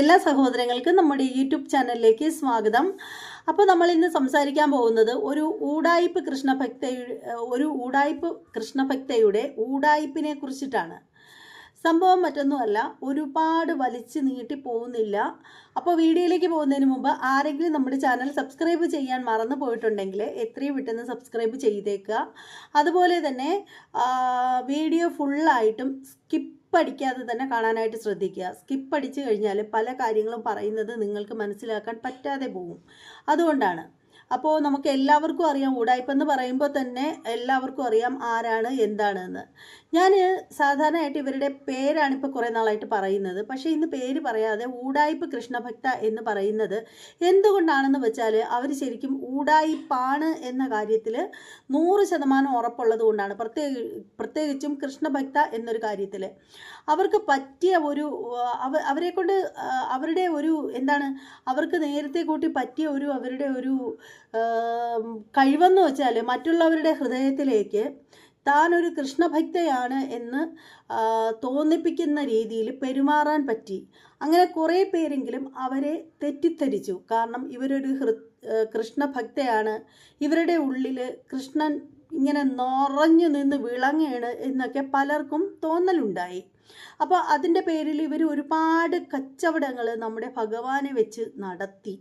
എല്ലാ സഹോദരങ്ങൾക്കും നമ്മുടെ യൂട്യൂബ് ചാനലിലേക്ക് സ്വാഗതം. അപ്പോൾ നമ്മൾ ഇന്ന് സംസാരിക്കാൻ പോകുന്നത് ഒരു ഊടായിപ്പ് കൃഷ്ണഭക്ത ഒരു ഊടായിപ്പ് കൃഷ്ണഭക്തയുടെ ഊടായിപ്പിനെ കുറിച്ചിട്ടാണ്. സംഭവം മറ്റൊന്നുമല്ല ഒരുപാട് വലിച്ചു നീട്ടി പോകുന്നില്ല. അപ്പോൾ വീഡിയോയിലേക്ക് പോകുന്നതിന് മുമ്പ് ആരെങ്കിലും നമ്മുടെ ചാനൽ സബ്സ്ക്രൈബ് ചെയ്യാൻ മറന്നു പോയിട്ടുണ്ടെങ്കിൽ എത്രയും പെട്ടെന്ന് സബ്സ്ക്രൈബ് ചെയ്തേക്കുക. അതുപോലെ തന്നെ വീഡിയോ ഫുള്ളായിട്ടും സ്കിപ്പ് അടിക്കാതെ തന്നെ കാണാനായിട്ട് ശ്രദ്ധിക്കുക. സ്കിപ്പ് അടിച്ചു കഴിഞ്ഞാൽ പല കാര്യങ്ങളും പറയുന്നത് നിങ്ങൾക്ക് മനസ്സിലാക്കാൻ പറ്റാതെ പോകും. അതുകൊണ്ടാണ് അപ്പോൾ നമുക്ക് എല്ലാവർക്കും അറിയാം ഊടായ്പെന്ന് പറയുമ്പോൾ തന്നെ എല്ലാവർക്കും അറിയാം ആരാണ് എന്താണെന്ന്. ഞാൻ സാധാരണയായിട്ട് ഇവരുടെ പേരാണ് ഇപ്പോൾ കുറേ നാളായിട്ട് പറയുന്നത്. പക്ഷേ ഇന്ന് പേര് പറയാതെ ഊടായ്പ് കൃഷ്ണഭക്ത എന്ന് പറയുന്നത് എന്തുകൊണ്ടാണെന്ന് വെച്ചാൽ അവർ ശരിക്കും ഊടായിപ്പാണ് എന്ന കാര്യത്തിൽ നൂറ് ശതമാനം ഉറപ്പുള്ളത് കൊണ്ടാണ്. പ്രത്യേക പ്രത്യേകിച്ചും കൃഷ്ണഭക്ത എന്നൊരു കാര്യത്തിൽ അവർക്ക് പറ്റിയ ഒരു അവ അവരെ കൊണ്ട് അവരുടെ ഒരു എന്താണ് അവർക്ക് നേരത്തെ കൂട്ടി പറ്റിയ ഒരു അവരുടെ ഒരു കഴിവെന്ന് വെച്ചാൽ മറ്റുള്ളവരുടെ ഹൃദയത്തിലേക്ക് താൻ ഒരു കൃഷ്ണഭക്തയാണ് എന്ന് തോന്നിപ്പിക്കുന്ന രീതിയിൽ പെരുമാറാൻ പറ്റി. അങ്ങനെ കുറേ പേരെങ്കിലും അവരെ തെറ്റിദ്ധരിച്ചു. കാരണം ഇവരൊരു ഹൃ കൃഷ്ണഭക്തയാണ്. ഇവരുടെ ഉള്ളിൽ കൃഷ്ണൻ ഇങ്ങനെ നിറഞ്ഞു നിന്ന് വിളങ്ങേണ് എന്നൊക്കെ പലർക്കും തോന്നലുണ്ടായി. അപ്പോൾ അതിന്റെ പേരിൽ ഇവർ ഒരുപാട് കച്ചവടങ്ങൾ നമ്മുടെ ഭഗവാനെ വെച്ച് നടത്തി.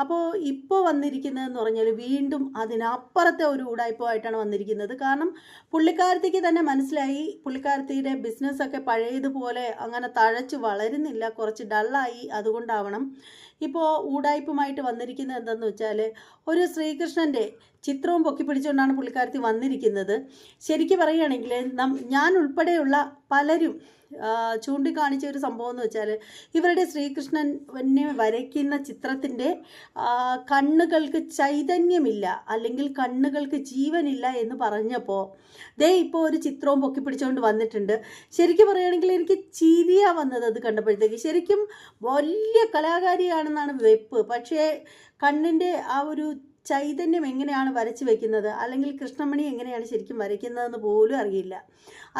അപ്പോൾ ഇപ്പോൾ വന്നിരിക്കുന്നതെന്ന് പറഞ്ഞാൽ വീണ്ടും അതിനപ്പുറത്തെ ഒരു ഉടായ്പമായിട്ടാണ് വന്നിരിക്കുന്നത്. കാരണം പുള്ളിക്കാരത്തിക്ക് തന്നെ മനസ്സിലായി. പുള്ളിക്കാരത്തിയുടെ ബിസിനസ്സൊക്കെ പഴയതുപോലെ അങ്ങനെ തഴച്ച് വളരുന്നില്ല. കുറച്ച് ഡള്ളായി അതുകൊണ്ടാവണം. ഇപ്പോൾ ഊടായ്പുമായിട്ട് വന്നിരിക്കുന്നത് എന്താണെന്ന് വെച്ചാൽ ഒരു ശ്രീകൃഷ്ണന്റെ ചിത്രവും പൊക്കി പിടിച്ചുകൊണ്ടാണ് പുള്ളിക്കാരത്തി വന്നിരിക്കുന്നത്. ശരിക്കും പറയുകയാണെങ്കിൽ നം ഞാൻ ഉൾപ്പെടെയുള്ള പലരും ചൂണ്ടിക്കാണിച്ച ഒരു സംഭവം എന്ന് വെച്ചാൽ ഇവരുടെ ശ്രീകൃഷ്ണനെ വരയ്ക്കുന്ന ചിത്രത്തിന്റെ കണ്ണുകൾക്ക് ചൈതന്യമില്ല അല്ലെങ്കിൽ കണ്ണുകൾക്ക് ജീവനില്ല എന്ന് പറഞ്ഞപ്പോൾ ദേ ഇപ്പോൾ ഒരു ചിത്രവും പൊക്കി പിടിച്ചുകൊണ്ട് വന്നിട്ടുണ്ട്. ശരിക്കും പറയുകയാണെങ്കിൽ എനിക്ക് ചിരിയാ വന്നത് അത് കണ്ടപ്പോഴത്തേക്ക്. ശരിക്കും വലിയ കലാകാരിയാണെന്നാണ് വെപ്പ്. പക്ഷേ കണ്ണിന്റെ ആ ഒരു ചൈതന്യം എങ്ങനെയാണ് വരച്ച് വെക്കുന്നത്? അല്ലെങ്കിൽ കൃഷ്ണമണി എങ്ങനെയാണ് ശരിക്കും വരയ്ക്കുന്നതെന്ന് പോലും അറിയില്ല.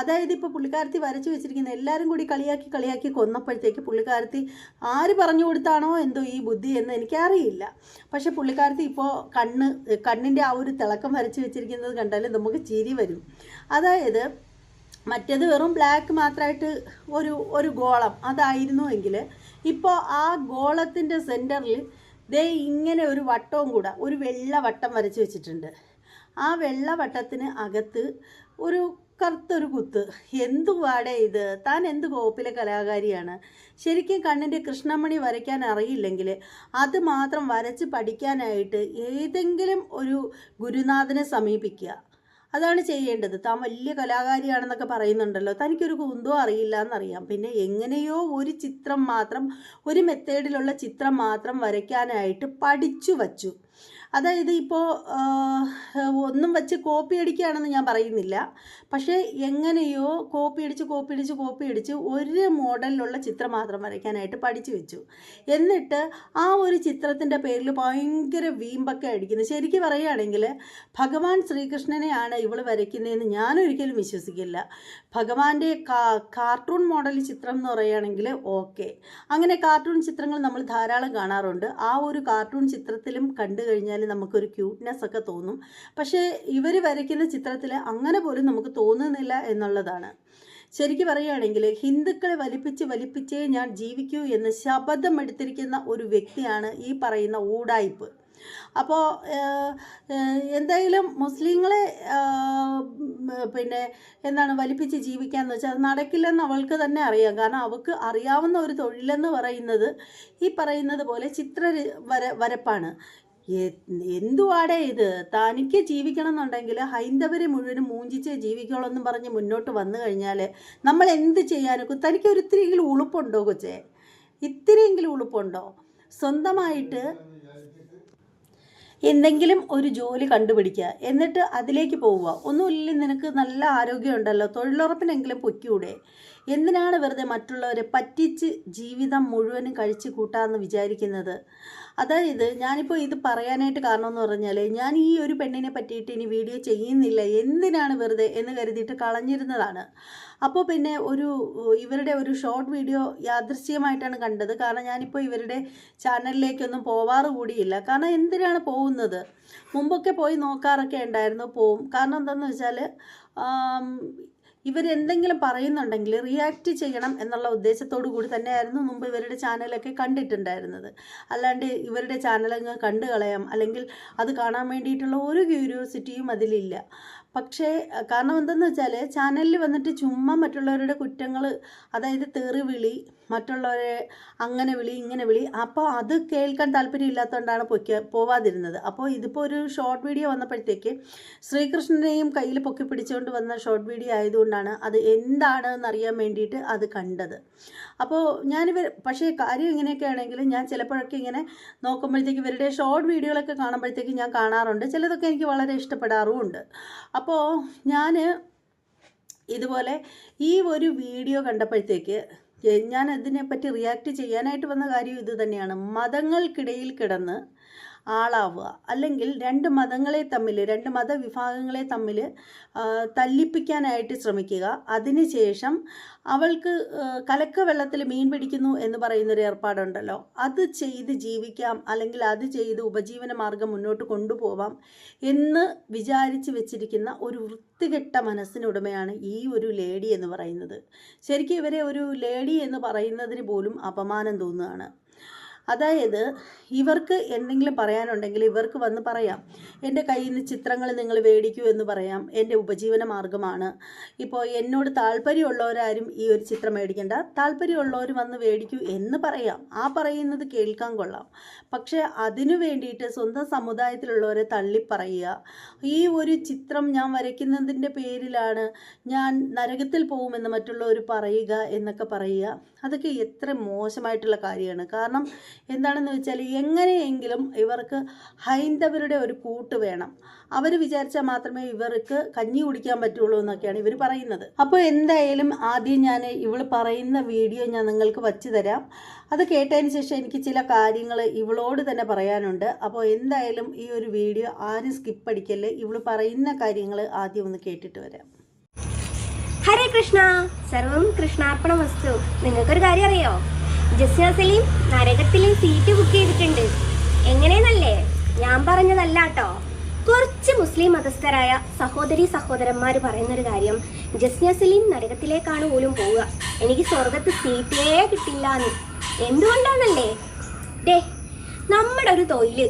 അതായത് ഇപ്പോൾ പുള്ളിക്കാരത്തി വരച്ചു വെച്ചിരിക്കുന്ന എല്ലാവരും കൂടി കളിയാക്കി കളിയാക്കി കൊന്നപ്പോഴത്തേക്ക് പുള്ളിക്കാരത്തി ആര് പറഞ്ഞു കൊടുത്താണോ എന്തോ ഈ ബുദ്ധി എന്ന് എനിക്കറിയില്ല. പക്ഷേ പുള്ളിക്കാരത്തി ഇപ്പോൾ കണ്ണ് കണ്ണിന്റെ ആ ഒരു തിളക്കം വരച്ച് വെച്ചിരിക്കുന്നത് കണ്ടാൽ നമുക്ക് ചിരി വരും. അതായത് മറ്റേത് വെറും ബ്ലാക്ക് മാത്രമായിട്ട് ഒരു ഒരു ഗോളം അതായിരുന്നു എങ്കിൽ ഇപ്പോൾ ആ ഗോളത്തിന്റെ സെന്ററിൽ ദേ ഇങ്ങനെ ഒരു വട്ടവും കൂടെ ഒരു വെള്ള വട്ടം വരച്ച് വെച്ചിട്ടുണ്ട്. ആ വെള്ള വട്ടത്തിന് അകത്ത് ഒരു കറുത്തൊരു കുത്ത്. എന്തുവാടേ ഇത്? താൻ എന്ത് കോപ്പിലെ കലാകാരിയാണ്? ശരിക്കും കണ്ണിന്റെ കൃഷ്ണമണി വരയ്ക്കാൻ അറിയില്ലെങ്കിൽ അത് മാത്രം വരച്ച് പഠിക്കാനായിട്ട് ഏതെങ്കിലും ഒരു ഗുരുനാഥനെ സമീപിക്കുക. അതാണ് ചെയ്യേണ്ടത്. താൻ വലിയ കലാകാരിയാണെന്നൊക്കെ പറയുന്നുണ്ടല്ലോ. തനിക്കൊരു കുന്തോ അറിയില്ല എന്നറിയാം പിന്നെ എങ്ങനെയോ ഒരു ചിത്രം മാത്രം ഒരു മെത്തേഡിലുള്ള ചിത്രം മാത്രം വരയ്ക്കാനായിട്ട് പഠിച്ചു വച്ചു. അതായത് ഇപ്പോൾ ഒന്നും വെച്ച് കോപ്പി അടിക്കുകയാണെന്ന് ഞാൻ പറയുന്നില്ല. പക്ഷേ എങ്ങനെയോ കോപ്പി അടിച്ച് കോപ്പി അടിച്ച് കോപ്പി അടിച്ച് ഒരു മോഡലിലുള്ള ചിത്രം മാത്രം വരയ്ക്കാനായിട്ട് പഠിച്ചു വെച്ചു. എന്നിട്ട് ആ ഒരു ചിത്രത്തിന്റെ പേരിൽ ഭയങ്കര വീമ്പൊക്കെ അടിക്കുന്നത് ശരിക്കും പറയുകയാണെങ്കിൽ ഭഗവാൻ ശ്രീകൃഷ്ണനെയാണ് ഇവൾ വരയ്ക്കുന്നതെന്ന് ഞാനൊരിക്കലും വിശ്വസിക്കില്ല. ഭഗവാന്റെ കാർട്ടൂൺ മോഡൽ ചിത്രം എന്ന് പറയുകയാണെങ്കിൽ ഓക്കെ അങ്ങനെ കാർട്ടൂൺ ചിത്രങ്ങൾ നമ്മൾ ധാരാളം കാണാറുണ്ട്. ആ ഒരു കാർട്ടൂൺ ചിത്രത്തിലും കണ്ടു കഴിഞ്ഞാൽ നമുക്കൊരു ക്യൂട്ട്നെസ് ഒക്കെ തോന്നും. പക്ഷേ ഇവർ വരയ്ക്കുന്ന ചിത്രത്തിൽ അങ്ങനെ പോലും നമുക്ക് തോന്നുന്നില്ല എന്നുള്ളതാണ്. ശരിക്കും പറയുകയാണെങ്കിൽ ഹിന്ദുക്കളെ വലിപ്പിച്ച് വലിപ്പിച്ചേ ഞാൻ ജീവിക്കൂ എന്ന് ശപഥം എടുത്തിരിക്കുന്ന ഒരു വ്യക്തിയാണ് ഈ പറയുന്ന ഊടായ്പ്. അപ്പോൾ എന്തായാലും മുസ്ലിങ്ങളെ പിന്നെ എന്താണ് വലിപ്പിച്ച് ജീവിക്കാന്ന് വെച്ചാൽ നടക്കില്ലെന്ന് അവൾക്ക് തന്നെ അറിയാം. കാരണം അവൾക്ക് അറിയാവുന്ന ഒരു തൊഴിലെന്ന് പറയുന്നത് ഈ പറയുന്നത് പോലെ ചിത്ര വര വരപ്പാണ്. എന്തുവാടേ ഇത്? തനിക്ക് ജീവിക്കണം എന്നുണ്ടെങ്കിൽ ഹൈന്ദവരെ മുഴുവനും മൂഞ്ചിച്ചേ ജീവിക്കുള്ളൂ എന്ന് പറഞ്ഞ് മുന്നോട്ട് വന്നു കഴിഞ്ഞാൽ നമ്മൾ എന്ത് ചെയ്യാനൊക്കെ തനിക്ക് ഒരു ഇത്തിരിയെങ്കിലും ഉളുപ്പുണ്ടോ കൊച്ചേ? ഇത്തിരിയെങ്കിലും ഉളുപ്പുണ്ടോ? സ്വന്തമായിട്ട് എന്തെങ്കിലും ഒരു ജോലി കണ്ടുപിടിക്കുക. എന്നിട്ട് അതിലേക്ക് പോവുക. ഒന്നുമില്ല നിനക്ക് നല്ല ആരോഗ്യമുണ്ടല്ലോ. തൊഴിലുറപ്പിനെങ്കിലും പൊയ്ക്കൂടെ. എന്തിനാണ് വെറുതെ മറ്റുള്ളവരെ പറ്റിച്ച് ജീവിതം മുഴുവനും കഴിച്ചു കൂട്ടാമെന്ന് വിചാരിക്കുന്നത്? അതായത് ഞാനിപ്പോൾ ഇത് പറയാനായിട്ട് കാരണം എന്ന് പറഞ്ഞാൽ ഞാൻ ഈ ഒരു പെണ്ണിനെ പറ്റിയിട്ട് ഇനി വീഡിയോ ചെയ്യുന്നില്ല. എന്തിനാണ് വെറുതെ എന്ന് കരുതിയിട്ട് കളഞ്ഞിരുന്നതാണ്. അപ്പോൾ പിന്നെ ഒരു ഇവരുടെ ഒരു ഷോർട്ട് വീഡിയോ യാദൃശ്യമായിട്ടാണ് കണ്ടത്. കാരണം ഞാനിപ്പോൾ ഇവരുടെ ചാനലിലേക്കൊന്നും പോവാറ് കൂടിയില്ല. കാരണം എന്തിനാണ് പോകുന്നത്? മുമ്പൊക്കെ പോയി നോക്കാറൊക്കെ ഉണ്ടായിരുന്നു. പോവും. കാരണം എന്താണെന്ന് വെച്ചാൽ ഇവരെന്തെങ്കിലും പറയുന്നുണ്ടെങ്കിൽ റിയാക്ട് ചെയ്യണം എന്നുള്ള ഉദ്ദേശത്തോടു കൂടി തന്നെയായിരുന്നു മുമ്പ് ഇവരുടെ ചാനലൊക്കെ കണ്ടിട്ടുണ്ടായിരുന്നത്. അല്ലാണ്ട് ഇവരുടെ ചാനലങ്ങ് കണ്ടു കളയാം. അല്ലെങ്കിൽ അത് കാണാൻ വേണ്ടിയിട്ടുള്ള ഒരു ക്യൂരിയോസിറ്റിയും അതിലില്ല. പക്ഷേ കാരണം എന്തെന്ന് വെച്ചാൽ ചാനലിൽ വന്നിട്ട് ചുമ്മാ മറ്റുള്ളവരുടെ കുറ്റങ്ങൾ അതായത് തെറി വിളി മറ്റുള്ളവരെ അങ്ങനെ വിളി ഇങ്ങനെ വിളി. അപ്പോൾ അത് കേൾക്കാൻ താല്പര്യമില്ലാത്തതുകൊണ്ടാണ് പൊയ്ക്ക പോവാതിരുന്നത്. അപ്പോൾ ഇതിപ്പോൾ ഒരു ഷോർട്ട് വീഡിയോ വന്നപ്പോഴത്തേക്ക് ശ്രീകൃഷ്ണനെയും കയ്യിൽ പൊക്കി പിടിച്ചുകൊണ്ട് വന്ന ഷോർട്ട് വീഡിയോ ആയതുകൊണ്ടാണ് അത് എന്താണ് എന്നറിയാൻ വേണ്ടിയിട്ട് അത് കണ്ടത്. അപ്പോൾ ഞാനിവർ പക്ഷേ കാര്യം ഇങ്ങനെയൊക്കെ ആണെങ്കിലും ഞാൻ ചിലപ്പോഴൊക്കെ ഇങ്ങനെ നോക്കുമ്പോഴത്തേക്ക് ഇവരുടെ ഷോർട്ട് വീഡിയോകളൊക്കെ കാണുമ്പോഴത്തേക്ക് ഞാൻ കാണാറുണ്ട്. ചിലതൊക്കെ എനിക്ക് വളരെ ഇഷ്ടപ്പെടാറുമുണ്ട്. അപ്പോൾ ഞാൻ ഇതുപോലെ ഈ ഒരു വീഡിയോ കണ്ടപ്പോഴത്തേക്ക് ഞാൻ അതിനെപ്പറ്റി റിയാക്ട് ചെയ്യാനായിട്ട് വന്ന കാര്യം ഇത് തന്നെയാണ്. മതങ്ങൾക്കിടയിൽ കിടന്ന് ആളാവുക. അല്ലെങ്കിൽ രണ്ട് മതങ്ങളെ തമ്മിൽ രണ്ട് മതവിഭാഗങ്ങളെ തമ്മിൽ തല്ലിപ്പിക്കാനായിട്ട് ശ്രമിക്കുക. അതിനുശേഷം അവൾക്ക് കലക്ക വെള്ളത്തിൽ മീൻ പിടിക്കുന്നു എന്ന് പറയുന്നൊരു ഏർപ്പാടുണ്ടല്ലോ. അത് ചെയ്ത് ജീവിക്കാം അല്ലെങ്കിൽ അത് ചെയ്ത് ഉപജീവന മാർഗം മുന്നോട്ട് കൊണ്ടുപോവാം എന്ന് വിചാരിച്ച് വെച്ചിരിക്കുന്ന ഒരു വൃത്തികെട്ട മനസ്സിനുടമയാണ് ഈ ഒരു ലേഡി എന്ന് പറയുന്നത്. ശരിക്കും ഇവരെ ഒരു ലേഡി എന്ന് പറയുന്നതിന് പോലും അപമാനം തോന്നുകയാണ്. അതായത് ഇവർക്ക് എന്തെങ്കിലും പറയാനുണ്ടെങ്കിൽ ഇവർക്ക് വന്ന് പറയാം. എന്റെ കയ്യിൽ നിന്ന് ചിത്രങ്ങൾ നിങ്ങൾ മേടിക്കൂ എന്ന് പറയാം. എന്റെ ഉപജീവന മാർഗമാണ് ഇപ്പോൾ എന്നോട് താല്പര്യമുള്ളവരാരും ഈ ഒരു ചിത്രം മേടിക്കേണ്ട. താല്പര്യമുള്ളവർ വന്ന് മേടിക്കൂ എന്ന് പറയാം. ആ പറയുന്നത് കേൾക്കാൻ കൊള്ളാം. പക്ഷേ അതിനു വേണ്ടിയിട്ട് സ്വന്തം സമുദായത്തിലുള്ളവരെ തള്ളിപ്പറയുക ഈ ഒരു ചിത്രം ഞാൻ വരയ്ക്കുന്നതിന്റെ പേരിലാണ് ഞാൻ നരകത്തിൽ പോകുമെന്ന് മറ്റുള്ളവർ പറയുക എന്നൊക്കെ പറയുക. അതൊക്കെ എത്ര മോശമായിട്ടുള്ള കാര്യമാണ്. കാരണം എന്താണെന്ന് വെച്ചാൽ എങ്ങനെയെങ്കിലും ഇവർക്ക് ഹൈന്ദവരുടെ ഒരു കൂട്ട് വേണം. അവർ വിചാരിച്ചാൽ മാത്രമേ ഇവർക്ക് കഞ്ഞി കുടിക്കാൻ പറ്റുള്ളൂ എന്നൊക്കെയാണ് ഇവർ പറയുന്നത്. അപ്പോൾ എന്തായാലും ആദ്യം ഞാൻ ഇവൾ പറയുന്ന വീഡിയോ ഞാൻ നിങ്ങൾക്ക് വച്ചു തരാം. അത് കേട്ടതിന് ശേഷം എനിക്ക് ചില കാര്യങ്ങൾ ഇവളോട് തന്നെ പറയാനുണ്ട്. അപ്പോൾ എന്തായാലും ഈ ഒരു വീഡിയോ ആരും സ്കിപ്പ് അടിക്കല്ലേ. ഇവൾ പറയുന്ന കാര്യങ്ങൾ ആദ്യം ഒന്ന് കേട്ടിട്ട് വരാം. ഹരേ കൃഷ്ണ. സർവം കൃഷ്ണാർപ്പണ വസ്തു നിങ്ങൾക്കൊരു കാര്യം അറിയോ ജസ്ന സലീം നരകത്തിൽ സീറ്റ് ബുക്ക് ചെയ്തിട്ടുണ്ട്. എങ്ങനെയെന്നല്ലേ? ഞാൻ പറഞ്ഞതല്ല കേട്ടോ കുറച്ച് മുസ്ലിം മതസ്ഥരായ സഹോദരി സഹോദരന്മാർ പറയുന്നൊരു കാര്യം. ജസ്ന സലീം നരകത്തിലേക്കാണ് പോലും പോവുക. എനിക്ക് സ്വർഗത്ത് സീറ്റേ കിട്ടില്ല എന്ന് എന്തുകൊണ്ടാണല്ലേ? ഡേ നമ്മുടെ ഒരു തൊഴിൽ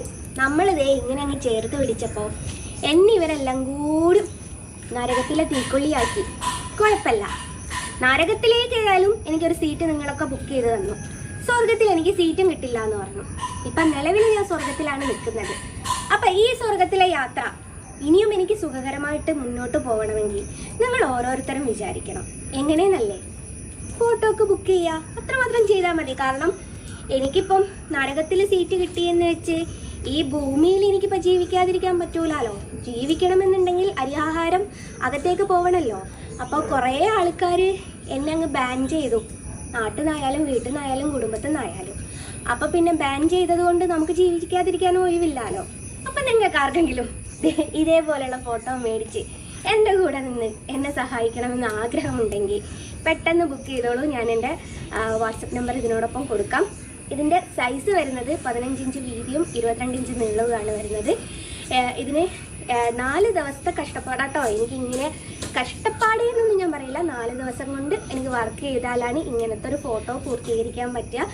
നമ്മളിതേ ഇങ്ങനെ അങ്ങ് ചേർത്ത് പിടിച്ചപ്പോൾ എന്നിവരെല്ലാം കൂടി നരകത്തിലെ തീക്കൊള്ളിയാക്കി. കുഴപ്പമില്ല. നരകത്തിലേക്ക് ഏതായാലും എനിക്കൊരു സീറ്റ് നിങ്ങളൊക്കെ ബുക്ക് ചെയ്ത് തന്നു. സ്വർഗത്തിൽ എനിക്ക് സീറ്റും കിട്ടില്ല എന്ന് പറഞ്ഞു. ഇപ്പം നിലവിൽ ഞാൻ സ്വർഗത്തിലാണ് നിൽക്കുന്നത്. അപ്പം ഈ സ്വർഗത്തിലെ യാത്ര ഇനിയും എനിക്ക് സുഖകരമായിട്ട് മുന്നോട്ട് പോകണമെങ്കിൽ നിങ്ങൾ ഓരോരുത്തരും വിചാരിക്കണം. എങ്ങനെയെന്നല്ലേ? ഫോട്ടോ ഒക്കെ ബുക്ക് ചെയ്യുക. അത്രമാത്രം ചെയ്താൽ മതി. കാരണം എനിക്കിപ്പം നരകത്തിൽ സീറ്റ് കിട്ടിയെന്ന് വെച്ച് ഈ ഭൂമിയിൽ എനിക്കിപ്പോൾ ജീവിക്കാതിരിക്കാൻ പറ്റൂലാലോ? ജീവിക്കണമെന്നുണ്ടെങ്കിൽ അരിയാഹാരം അകത്തേക്ക് പോകണമല്ലോ അപ്പോൾ കുറേ ആൾക്കാർ എന്നെ അങ്ങ് ബാൻ ചെയ്തു. നാട്ടിൽ നിന്നായാലും വീട്ടിൽ നിന്നായാലും കുടുംബത്തിൽ നിന്നായാലും അപ്പോൾ പിന്നെ ബാൻ ചെയ്തത് കൊണ്ട് നമുക്ക് ജീവിക്കാതിരിക്കാനും ഒഴിവില്ലല്ലോ അപ്പം നിങ്ങൾക്ക് ആർക്കെങ്കിലും ഇതേപോലെയുള്ള ഫോട്ടോ മേടിച്ച് എന്റെ കൂടെ നിന്ന് എന്നെ സഹായിക്കണമെന്ന് ആഗ്രഹമുണ്ടെങ്കിൽ പെട്ടെന്ന് ബുക്ക് ചെയ്തോളൂ. ഞാൻ എന്റെ വാട്സപ്പ് നമ്പർ ഇതിനോടൊപ്പം കൊടുക്കാം. ഇതിന്റെ സൈസ് വരുന്നത് പതിനഞ്ച് ഇഞ്ച് വീതിയും ഇരുപത്തിരണ്ട് ഇഞ്ച് നീളവുമാണ് വരുന്നത്. ഇതിന് നാല് ദിവസത്തെ കഷ്ടപ്പാടാട്ടോ. എനിക്ക് ഇങ്ങനെ കഷ്ടപ്പാട് എന്നൊന്നും ഞാൻ പറയില്ല. നാല് ദിവസം കൊണ്ട് എനിക്ക് വർക്ക് ചെയ്താലാണ് ഇങ്ങനത്തെ ഒരു ഫോട്ടോ പൂർത്തീകരിക്കാൻ പറ്റുക.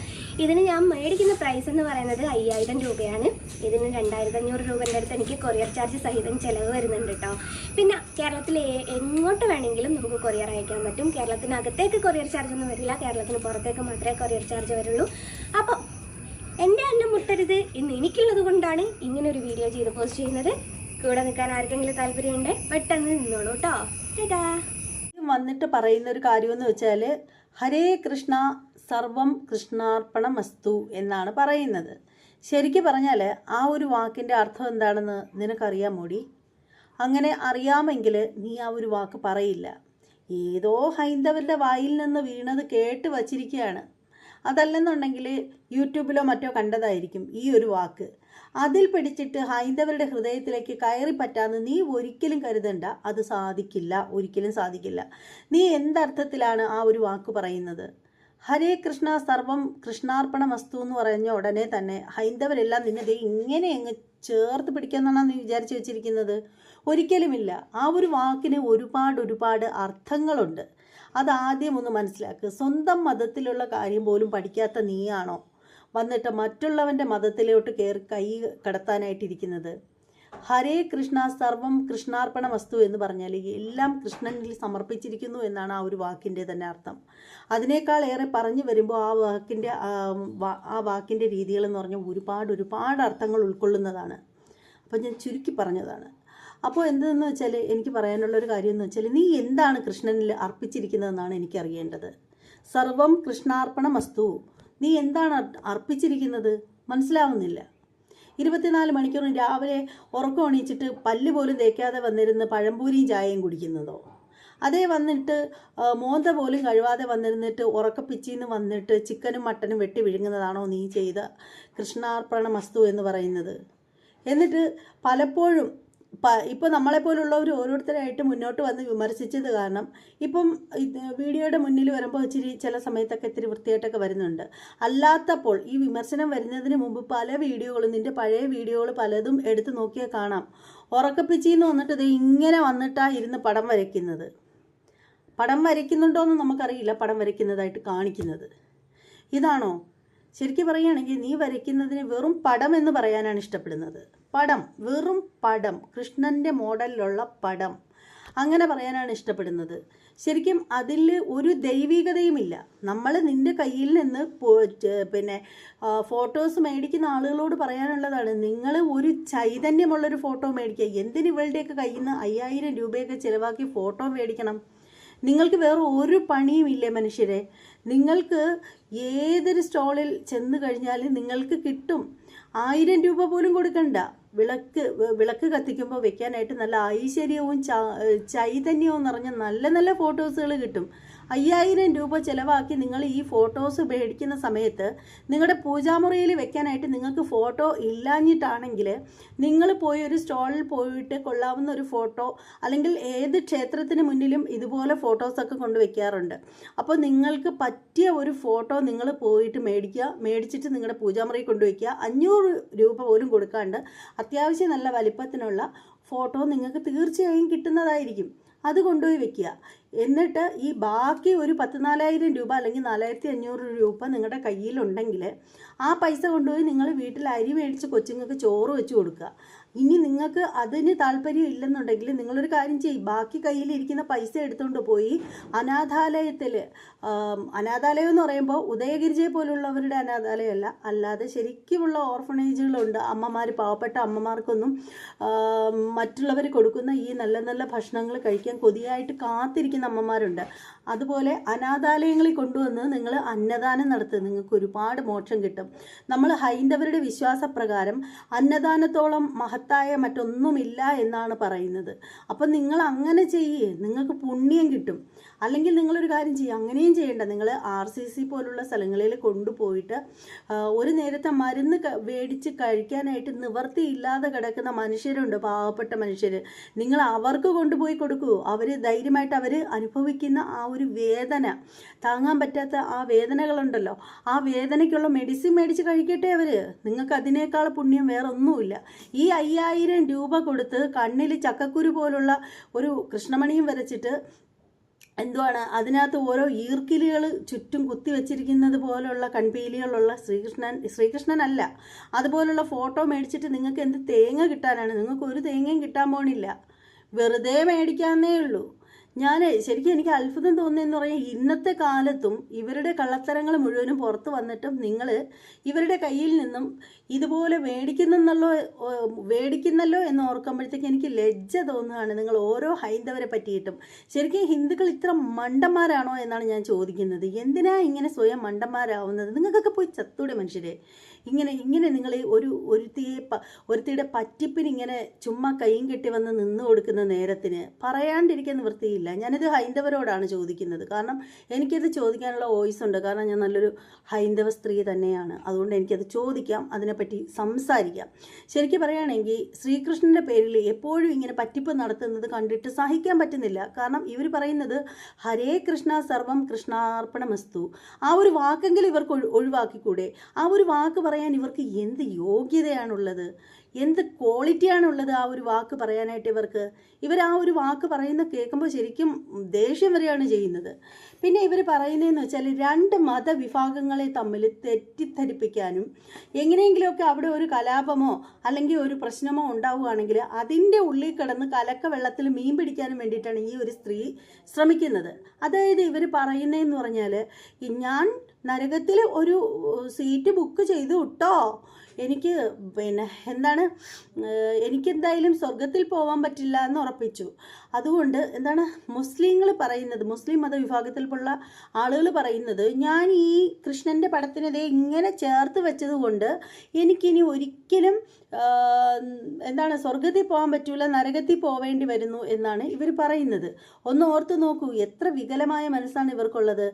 ഇതിന് ഞാൻ മേടിക്കുന്ന പ്രൈസ് എന്ന് പറയുന്നത് അയ്യായിരം രൂപയാണ്. ഇതിന് രണ്ടായിരത്തി അഞ്ഞൂറ് രൂപന്റെ അടുത്ത് എനിക്ക് കൊറിയർ ചാർജ് സഹിതം ചിലവ് വരുന്നുണ്ട് കേട്ടോ പിന്നെ കേരളത്തിൽ എങ്ങോട്ട് വേണമെങ്കിലും നമുക്ക് കൊറിയർ അയക്കാൻ പറ്റും. കേരളത്തിനകത്തേക്ക് കൊറിയർ ചാർജ് ഒന്നും വരില്ല. കേരളത്തിന് പുറത്തേക്ക് മാത്രമേ കൊറിയർ ചാർജ് വരുള്ളൂ. അപ്പോൾ എന്റെ അന്നം മുട്ടരുത് ഇന്ന് എനിക്കുള്ളത് കൊണ്ടാണ് ഇങ്ങനെ ഒരു വീഡിയോ ചെയ്ത് പോസ്റ്റ് ചെയ്യുന്നത്. കൂടെ നിൽക്കാൻ ആർക്കെങ്കിലും താല്പര്യമുണ്ട് പെട്ടെന്ന് നിന്നോളൂ കേട്ടോ വന്നിട്ട് പറയുന്ന ഒരു കാര്യമെന്ന് വെച്ചാൽ ഹരേ കൃഷ്ണ സർവം കൃഷ്ണാർപ്പണമസ്തു എന്നാണ് പറയുന്നത്. ശരിക്കും പറഞ്ഞാൽ ആ ഒരു വാക്കിന്റെ അർത്ഥം എന്താണെന്ന് നിനക്കറിയാൻ മോടി അങ്ങനെ അറിയാമെങ്കിൽ നീ ആ ഒരു വാക്ക് പറയില്ല. ഏതോ ഹൈന്ദവരുടെ വായിൽ നിന്ന് വീണത് കേട്ട് വച്ചിരിക്കുകയാണ് അതല്ലെന്നുണ്ടെങ്കിൽ യൂട്യൂബിലോ മറ്റോ കണ്ടതായിരിക്കും ഈ ഒരു വാക്ക്. അതിൽ പിടിച്ചിട്ട് ഹൈന്ദവരുടെ ഹൃദയത്തിലേക്ക് കയറി പറ്റാന്ന് നീ ഒരിക്കലും കരുതണ്ട. അത് സാധിക്കില്ല. ഒരിക്കലും സാധിക്കില്ല. നീ എന്തർത്ഥത്തിലാണ് ആ ഒരു വാക്ക് പറയുന്നത്? ഹരേ കൃഷ്ണ സർവം കൃഷ്ണാർപ്പണ വസ്തു എന്ന് പറഞ്ഞ ഉടനെ തന്നെ ഹൈന്ദവരെല്ലാം നിന്നെ ദേ ഇങ്ങനെ അങ്ങ് ചേർത്ത് പിടിക്കാന്നാണ് നീ വിചാരിച്ചു വെച്ചിരിക്കുന്നത്? ഒരിക്കലുമില്ല. ആ ഒരു വാക്കിന് ഒരുപാട് ഒരുപാട് അർത്ഥങ്ങളുണ്ട്. അതാദ്യം ഒന്ന് മനസ്സിലാക്കുക സ്വന്തം മതത്തിലുള്ള കാര്യം പോലും പഠിക്കാത്ത നീയാണോ? വന്നിട്ട് മറ്റുള്ളവന്റെ മതത്തിലോട്ട് കയറി കൈ കടത്താനായിട്ടിരിക്കുന്നത്. ഹരേ കൃഷ്ണ സർവം കൃഷ്ണാർപ്പണ വസ്തു എന്ന് പറഞ്ഞാൽ എല്ലാം കൃഷ്ണനിൽ സമർപ്പിച്ചിരിക്കുന്നു എന്നാണ് ആ ഒരു വാക്കിന്റെ തന്നെ അർത്ഥം. അതിനേക്കാൾ ഏറെ പറഞ്ഞു വരുമ്പോൾ ആ വാക്കിന്റെ ആ വാക്കിന്റെ രീതികളെന്ന് പറഞ്ഞാൽ ഒരുപാട് ഒരുപാട് അർത്ഥങ്ങൾ ഉൾക്കൊള്ളുന്നതാണ്. അപ്പോൾ ഞാൻ ചുരുക്കി പറഞ്ഞതാണ്. അപ്പോൾ എന്തെന്ന് വെച്ചാൽ എനിക്ക് പറയാനുള്ള ഒരു കാര്യം എന്ന് വെച്ചാൽ നീ എന്താണ് കൃഷ്ണനിൽ അർപ്പിച്ചിരിക്കുന്നതെന്നാണ് എനിക്കറിയേണ്ടത്. സർവം കൃഷ്ണാർപ്പണ വസ്തു. നീ എന്താണ് അർപ്പിച്ചിരിക്കുന്നത്? മനസ്സിലാവുന്നില്ല. ഇരുപത്തിനാല് മണിക്കൂറും രാവിലെ ഉറക്കം എണീച്ചിട്ട് പല്ല് പോലും തേക്കാതെ വന്നിരുന്ന് പഴംപൂരിയും ചായയും കുടിക്കുന്നതോ? അതേ വന്നിട്ട് മോന്ത പോലും കഴിവാതെ വന്നിരുന്നിട്ട് ഉറക്കപ്പിച്ചിന്ന് വന്നിട്ട് ചിക്കനും മട്ടനും വെട്ടി വിഴുങ്ങുന്നതാണോ നീ ചെയ്ത കൃഷ്ണാർപ്പണ മസ്തു എന്ന് പറയുന്നത്? എന്നിട്ട് പലപ്പോഴും ഇപ്പോൾ നമ്മളെപ്പോലുള്ളവർ ഓരോരുത്തരായിട്ട് മുന്നോട്ട് വന്ന് വിമർശിച്ചത് കാരണം ഇപ്പം വീഡിയോയുടെ മുന്നിൽ വരുമ്പോൾ ഇച്ചിരി ചില സമയത്തൊക്കെ ഇത്തിരി വൃത്തിയായിട്ടൊക്കെ വരുന്നുണ്ട്. അല്ലാത്തപ്പോൾ ഈ വിമർശനം വരുന്നതിന് മുമ്പ് പല വീഡിയോകളും നിന്റെ പഴയ വീഡിയോകൾ പലതും എടുത്ത് നോക്കിയാൽ കാണാം. ഉറക്കപ്പിച്ചിന്ന് വന്നിട്ട് ഇത് ഇങ്ങനെ വന്നിട്ടാണ് ഇരുന്ന് പടം വരയ്ക്കുന്നത്. പടം വരയ്ക്കുന്നുണ്ടോ എന്ന് നമുക്കറിയില്ല പടം വരയ്ക്കുന്നതായിട്ട് കാണിക്കുന്നത്. ഇതാണോ? ശരിക്കും പറയുകയാണെങ്കിൽ നീ വരയ്ക്കുന്നതിന് വെറും പടം എന്ന് പറയാനാണ് ഇഷ്ടപ്പെടുന്നത്. പടം വെറും പടം കൃഷ്ണന്റെ മോഡലിലുള്ള പടം അങ്ങനെ പറയാനാണ് ഇഷ്ടപ്പെടുന്നത്. ശരിക്കും അതിൽ ഒരു ദൈവികതയുമില്ല. നമ്മൾ നിന്റെ കയ്യിൽ നിന്ന് പിന്നെ ഫോട്ടോസ് മേടിക്കുന്ന ആളുകളോട് പറയാനുള്ളതാണ് നിങ്ങൾ ഒരു ചൈതന്യമുള്ളൊരു ഫോട്ടോ മേടിക്കുക. എന്തിന് ഇവളുടെയൊക്കെ കയ്യിൽ നിന്ന് അയ്യായിരം രൂപയൊക്കെ ചിലവാക്കി ഫോട്ടോ മേടിക്കണം? നിങ്ങൾക്ക് വേറെ ഒരു പണിയും ഇല്ലേ മനുഷ്യരെ? നിങ്ങൾക്ക് ഏതൊരു സ്റ്റോളിൽ ചെന്ന് കഴിഞ്ഞാൽ നിങ്ങൾക്ക് കിട്ടും. ആയിരം രൂപ പോലും കൊടുക്കണ്ട. വിളക്ക് വിളക്ക് കത്തിക്കുമ്പോൾ വെക്കാനായിട്ട് നല്ല ഐശ്വര്യവും ചൈതന്യവും നിറഞ്ഞ നല്ല നല്ല ഫോട്ടോസുകൾ കിട്ടും. അയ്യായിരം രൂപ ചിലവാക്കി നിങ്ങൾ ഈ ഫോട്ടോസ് മേടിക്കുന്ന സമയത്ത് നിങ്ങളുടെ പൂജാമുറിയിൽ വെക്കാനായിട്ട് നിങ്ങൾക്ക് ഫോട്ടോ ഇല്ലാഞ്ഞിട്ടാണെങ്കിൽ നിങ്ങൾ പോയി ഒരു സ്റ്റോളിൽ പോയിട്ട് കൊള്ളാവുന്ന ഒരു ഫോട്ടോ അല്ലെങ്കിൽ ഏത് ക്ഷേത്രത്തിന് മുന്നിലും ഇതുപോലെ ഫോട്ടോസൊക്കെ കൊണ്ട് വെക്കാറുണ്ട്. അപ്പോൾ നിങ്ങൾക്ക് പറ്റിയ ഒരു ഫോട്ടോ നിങ്ങൾ പോയിട്ട് മേടിക്കുക മേടിച്ചിട്ട് നിങ്ങളുടെ പൂജാമുറിയിൽ കൊണ്ടുവയ്ക്കുക അഞ്ഞൂറ് രൂപ പോലും കൊടുക്കാണ്ട് അത്യാവശ്യം നല്ല വലിപ്പത്തിനുള്ള ഫോട്ടോ നിങ്ങൾക്ക് തീർച്ചയായും കിട്ടുന്നതായിരിക്കും. അത് കൊണ്ടുപോയി വെക്കുക. എന്നിട്ട് ഈ ബാക്കി ഒരു പത്ത് നാലായിരം രൂപ അല്ലെങ്കിൽ നാലായിരത്തി അഞ്ഞൂറ് രൂപ നിങ്ങളുടെ കയ്യിലുണ്ടെങ്കിൽ ആ പൈസ കൊണ്ടുപോയി നിങ്ങൾ വീട്ടിൽ അരി മേടിച്ച് കൊച്ചുങ്ങൾക്ക് ചോറ് വെച്ച് കൊടുക്കുക. ഇനി നിങ്ങൾക്ക് അതിന് താല്പര്യം ഇല്ലെന്നുണ്ടെങ്കിൽ നിങ്ങളൊരു കാര്യം ചെയ്യും. ബാക്കി കയ്യിലിരിക്കുന്ന പൈസ എടുത്തുകൊണ്ട് പോയി അനാഥാലയത്തിൽ അനാഥാലയം എന്ന് പറയുമ്പോൾ ഉദയഗിരിജയെ പോലുള്ളവരുടെ അനാഥാലയമല്ല. അല്ലാതെ ശരിക്കുമുള്ള ഓർഫണേജുകളുണ്ട്. അമ്മമാർ പാവപ്പെട്ട അമ്മമാർക്കൊന്നും മറ്റുള്ളവർ കൊടുക്കുന്ന ഈ നല്ല നല്ല ഭക്ഷണങ്ങൾ കഴിക്കാൻ കൊതിയായിട്ട് കാത്തിരിക്കുന്ന അമ്മമാരുണ്ട്. അതുപോലെ അനാഥാലയങ്ങളിൽ കൊണ്ടുവന്ന് നിങ്ങൾ അന്നദാനം നടത്തുക. നിങ്ങൾക്ക് ഒരുപാട് മോക്ഷം കിട്ടും. നമ്മൾ ഹൈന്ദവരുടെ വിശ്വാസപ്രകാരം അന്നദാനത്തോളം മഹത്തായ മറ്റൊന്നുമില്ല എന്നാണ് പറയുന്നത്. അപ്പം നിങ്ങൾ അങ്ങനെ ചെയ്യേ. നിങ്ങൾക്ക് പുണ്യം കിട്ടും. അല്ലെങ്കിൽ നിങ്ങളൊരു കാര്യം ചെയ്യുക അങ്ങനെയും ചെയ്യേണ്ട. നിങ്ങൾ ആർ സി സി പോലുള്ള സ്ഥലങ്ങളിൽ കൊണ്ടുപോയിട്ട് ഒരു നേരത്തെ മരുന്ന് മേടിച്ച് കഴിക്കാനായിട്ട് നിവർത്തിയില്ലാതെ കിടക്കുന്ന മനുഷ്യരുണ്ട്. പാവപ്പെട്ട മനുഷ്യർ നിങ്ങൾ അവർക്ക് കൊണ്ടുപോയി കൊടുക്കൂ. അവർ ധൈര്യമായിട്ട് അവർ അനുഭവിക്കുന്ന ആ ഒരു വേദന. താങ്ങാൻ പറ്റാത്ത ആ വേദനകളുണ്ടല്ലോ. ആ വേദനയ്ക്കുള്ള മെഡിസിൻ മേടിച്ച് കഴിക്കട്ടെ അവർ നിങ്ങൾക്ക് അതിനേക്കാൾ പുണ്യം വേറെ ഒന്നുമില്ല ഈ അയ്യായിരം രൂപ കൊടുത്ത് കണ്ണിൽ ചക്കക്കുരു പോലുള്ള ഒരു കൃഷ്ണമണിയും വരച്ചിട്ട് എന്തുവാണ് അതിനകത്ത് ഓരോ ഈർക്കിലുകൾ ചുറ്റും കുത്തി വെച്ചിരിക്കുന്നത് പോലുള്ള കൺപീലികളുള്ള ശ്രീകൃഷ്ണൻ ശ്രീകൃഷ്ണനല്ല. അതുപോലുള്ള ഫോട്ടോ മേടിച്ചിട്ട് നിങ്ങൾക്ക് എന്ത് തേങ്ങ കിട്ടാനാണ്? നിങ്ങൾക്ക് ഒരു തേങ്ങയും കിട്ടാൻ പോണില്ല. വെറുതെ മേടിക്കാന്നേ ഉള്ളൂ. ഞാൻ ശരിക്കും എനിക്ക് അത്ഭുതം തോന്നിയെന്ന് പറഞ്ഞാൽ ഇന്നത്തെ കാലത്തും ഇവരുടെ കള്ളത്തരങ്ങൾ മുഴുവനും പുറത്ത് വന്നിട്ടും നിങ്ങൾ ഇവരുടെ കയ്യിൽ നിന്നും ഇതുപോലെ മേടിക്കുന്നെന്നല്ലോ ഓ, മേടിക്കുന്നല്ലോ എന്ന് ഓർക്കുമ്പോഴത്തേക്ക് എനിക്ക് ലജ്ജ തോന്നുകയാണ് നിങ്ങൾ ഓരോ ഹൈന്ദവരെ പറ്റിയിട്ടും. ശരിക്കും ഹിന്ദുക്കൾ ഇത്ര മണ്ടന്മാരാണോ എന്നാണ് ഞാൻ ചോദിക്കുന്നത്. എന്തിനാ ഇങ്ങനെ സ്വയം മണ്ടന്മാരാവുന്നത്? നിങ്ങൾക്കൊക്കെ പോയി ചത്തൂടെ മനുഷ്യരെ. ഇങ്ങനെ ഇങ്ങനെ നിങ്ങൾ ഒരു ഒരുത്തിയെ ഒരുത്തിയുടെ പറ്റിപ്പിന് ഇങ്ങനെ ചുമ്മാ കൈയും കെട്ടി വന്ന് നിന്ന് കൊടുക്കുന്ന നേരത്തിന് പറയാണ്ടിരിക്കാൻ നിവൃത്തിയില്ല. ഞാനിത് ഹൈന്ദവരോടാണ് ചോദിക്കുന്നത്. കാരണം എനിക്കിത് ചോദിക്കാനുള്ള വോയിസ് ഉണ്ട് കാരണം ഞാൻ നല്ലൊരു ഹൈന്ദവ സ്ത്രീ തന്നെയാണ്. അതുകൊണ്ട് എനിക്കത് ചോദിക്കാം അതിനെപ്പറ്റി സംസാരിക്കാം. ശരിക്കും പറയുകയാണെങ്കിൽ ശ്രീകൃഷ്ണന്റെ പേരിൽ എപ്പോഴും ഇങ്ങനെ പറ്റിപ്പ് നടത്തുന്നത് കണ്ടിട്ട് സഹിക്കാൻ പറ്റുന്നില്ല. കാരണം ഇവർ പറയുന്നത് ഹരേ കൃഷ്ണ സർവം കൃഷ്ണാർപ്പണമസ്തു. ആ ഒരു വാക്കെങ്കിലും ഇവർക്ക് ഒഴി- ഒഴിവാക്കിക്കൂടെ? ആ ഒരു വാക്ക് പറയാൻ ഇവർക്ക് എന്ത് യോഗ്യതയാണുള്ളത്? എന്ത് ക്വാളിറ്റിയാണുള്ളത് ആ ഒരു വാക്ക് പറയാനായിട്ട് ഇവർക്ക്? ഇവർ ആ ഒരു വാക്ക് പറയുന്ന കേൾക്കുമ്പോൾ ശരിക്കും ദേഷ്യം വരെയാണ് ചെയ്യുന്നത്. പിന്നെ ഇവർ പറയുന്നതെന്ന് വെച്ചാൽ രണ്ട് മതവിഭാഗങ്ങളെ തമ്മിൽ തെറ്റിദ്ധരിപ്പിക്കാനും എങ്ങനെയെങ്കിലുമൊക്കെ അവിടെ ഒരു കലാപമോ അല്ലെങ്കിൽ ഒരു പ്രശ്നമോ ഉണ്ടാവുകയാണെങ്കിൽ അതിന്റെ ഉള്ളിൽ കിടന്ന് കലക്ക വെള്ളത്തിൽ മീൻ പിടിക്കാനും വേണ്ടിയിട്ടാണ് ഈ ഒരു സ്ത്രീ ശ്രമിക്കുന്നത്. അതായത് ഇവർ പറയുന്നതെന്ന് പറഞ്ഞാൽ ഞാൻ നരകത്തിൽ ഒരു സീറ്റ് ബുക്ക് ചെയ്തു വിട്ടോ എനിക്ക് പിന്നെ എന്താണ് എനിക്കെന്തായാലും സ്വർഗത്തിൽ പോകാൻ പറ്റില്ല എന്ന് ഉറപ്പിച്ചു. അതുകൊണ്ട് എന്താണ് മുസ്ലിങ്ങൾ പറയുന്നത് മുസ്ലിം മതവിഭാഗത്തിൽപ്പെടുള്ള ആളുകൾ പറയുന്നത് ഞാൻ ഈ കൃഷ്ണന്റെ പടത്തിനെതിരെ ഇങ്ങനെ ചേർത്ത് വെച്ചത് കൊണ്ട് എനിക്കിനി ഒരിക്കലും എന്താണ് സ്വർഗത്തിൽ പോകാൻ പറ്റൂല നരകത്തിൽ പോവേണ്ടി വരുന്നു എന്നാണ് ഇവർ പറയുന്നത്. ഒന്ന് ഓർത്ത് നോക്കൂ എത്ര വികലമായ മനസ്സാണ് ഇവർക്കുള്ളത്.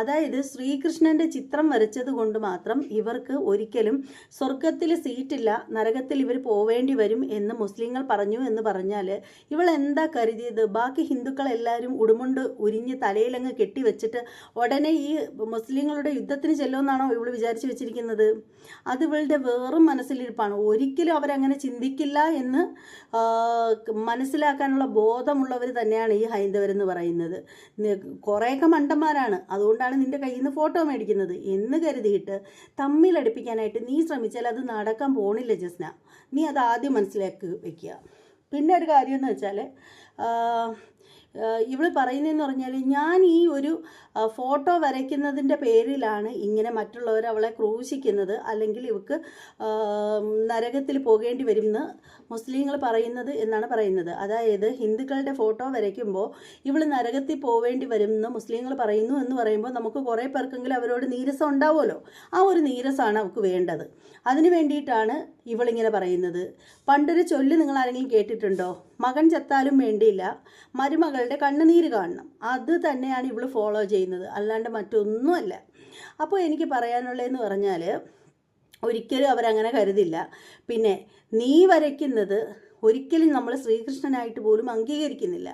അതായത് ശ്രീകൃഷ്ണന്റെ ചിത്രം വരച്ചത് കൊണ്ട് മാത്രം ഇവർക്ക് ഒരിക്കലും സ്വർഗത്തിൽ സീറ്റില്ല നരകത്തിൽ ഇവർ പോവേണ്ടി വരും എന്ന് മുസ്ലിങ്ങൾ പറഞ്ഞു എന്ന് പറഞ്ഞാൽ ഇവൾ എന്താ കരുതിയത്? ബാക്കി ഹിന്ദുക്കളെല്ലാവരും ഉടുമുണ്ട് ഉരിഞ്ഞ് തലയിലങ്ങ് കെട്ടിവെച്ചിട്ട് ഉടനെ ഈ മുസ്ലിങ്ങളുടെ യുദ്ധത്തിന് ചെല്ലുമെന്നാണോ ഇവൾ വിചാരിച്ചു വെച്ചിരിക്കുന്നത്? അത് ഇവളുടെ വേറും മനസ്സിലിരിപ്പാണ്. ഒരിക്കലും അവരങ്ങനെ ചിന്തിക്കില്ല എന്ന് മനസ്സിലാക്കാനുള്ള ബോധമുള്ളവർ തന്നെയാണ് ഈ ഹൈന്ദവരെന്ന് പറയുന്നത്. കുറേയൊക്കെ മണ്ടന്മാരാണ്. അതുകൊണ്ടാണ് നിന്റെ കയ്യിൽ നിന്ന് ഫോട്ടോ മേടിക്കുന്നത്. എന്ന് കരുതിയിട്ട് തമ്മിലടുപ്പിക്കാനായിട്ട് നീ ശ്രമിച്ചാൽ അത് നടക്കാൻ പോണില്ല ജസ്ന. നീ അത് ആദ്യം മനസ്സിലാക്കി വെക്കുക. പിന്നെ ഒരു കാര്യം എന്ന് വെച്ചാൽ ഇവൾ പറയുന്നതെന്ന് പറഞ്ഞാൽ ഞാൻ ഈ ഒരു ഫോട്ടോ വരയ്ക്കുന്നതിന്റെ പേരിലാണ് ഇങ്ങനെ മറ്റുള്ളവർ അവളെ ക്രൂശിക്കുന്നത് അല്ലെങ്കിൽ ഇവക്ക് നരകത്തിൽ പോകേണ്ടി വരുമെന്ന് മുസ്ലിങ്ങൾ പറയുന്നത് എന്നാണ് പറയുന്നത്. അതായത് ഹിന്ദുക്കളുടെ ഫോട്ടോ വരയ്ക്കുമ്പോൾ ഇവൾ നരകത്തിൽ പോവേണ്ടി വരുമെന്ന് മുസ്ലിങ്ങൾ പറയുന്നു എന്ന് പറയുമ്പോൾ നമുക്ക് കുറേ പേർക്കെങ്കിലും അവരോട് നീരസം ഉണ്ടാവുമല്ലോ. ആ ഒരു നീരസമാണ് അവൾക്ക് വേണ്ടത്. അതിന് വേണ്ടിയിട്ടാണ് ഇവളിങ്ങനെ പറയുന്നത്. പണ്ടൊരു ചൊല്ല് നിങ്ങൾ ആരെങ്കിലും കേട്ടിട്ടുണ്ടോ? മകൻ ചത്താലും വേണ്ടിയില്ല മരുമകളുടെ കണ്ണുനീര് കാണണം. അത് തന്നെയാണ് ഇവൾ ഫോളോ ചെയ്യുന്നത്. അല്ലാണ്ട് മറ്റൊന്നുമല്ല. അപ്പോൾ എനിക്ക് പറയാനുള്ളതെന്ന് പറഞ്ഞാൽ ഒരിക്കലും അവരങ്ങനെ കരുതില്ല. പിന്നെ നീ വരയ്ക്കുന്നത് ഒരിക്കലും നമ്മൾ ശ്രീകൃഷ്ണനായിട്ട് പോലും അംഗീകരിക്കുന്നില്ല.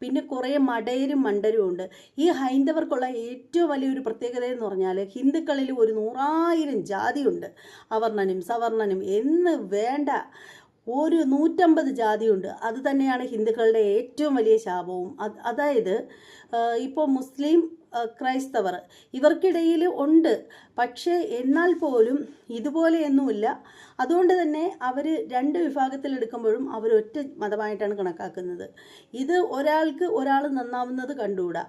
പിന്നെ കുറേ മടയരും മണ്ടരും ഉണ്ട്. ഈ ഹൈന്ദവർക്കുള്ള ഏറ്റവും വലിയൊരു പ്രത്യേകത എന്ന് പറഞ്ഞാൽ ഹിന്ദുക്കളിൽ ഒരു നൂറായിരം ജാതിയുണ്ട്. അവർണനും സവർണനും എന്ന് വേണ്ട ഒരു നൂറ്റമ്പത് ജാതിയുണ്ട്. അത് തന്നെയാണ് ഹിന്ദുക്കളുടെ ഏറ്റവും വലിയ ശാപവും. അത് അതായത് ഇപ്പോൾ മുസ്ലിം ക്രൈസ്തവർ. ഇവർക്കിടയിൽ ഉണ്ട്. പക്ഷേ എന്നാൽ പോലും ഇതുപോലെയൊന്നുമില്ല അതുകൊണ്ട് തന്നെ അവർ രണ്ട് വിഭാഗത്തിലെടുക്കുമ്പോഴും അവർ ഒറ്റ മതമായിട്ടാണ് കണക്കാക്കുന്നത്. ഇത് ഒരാൾക്ക് ഒരാൾ നന്നാവുന്നത് കണ്ടുകൂടാ.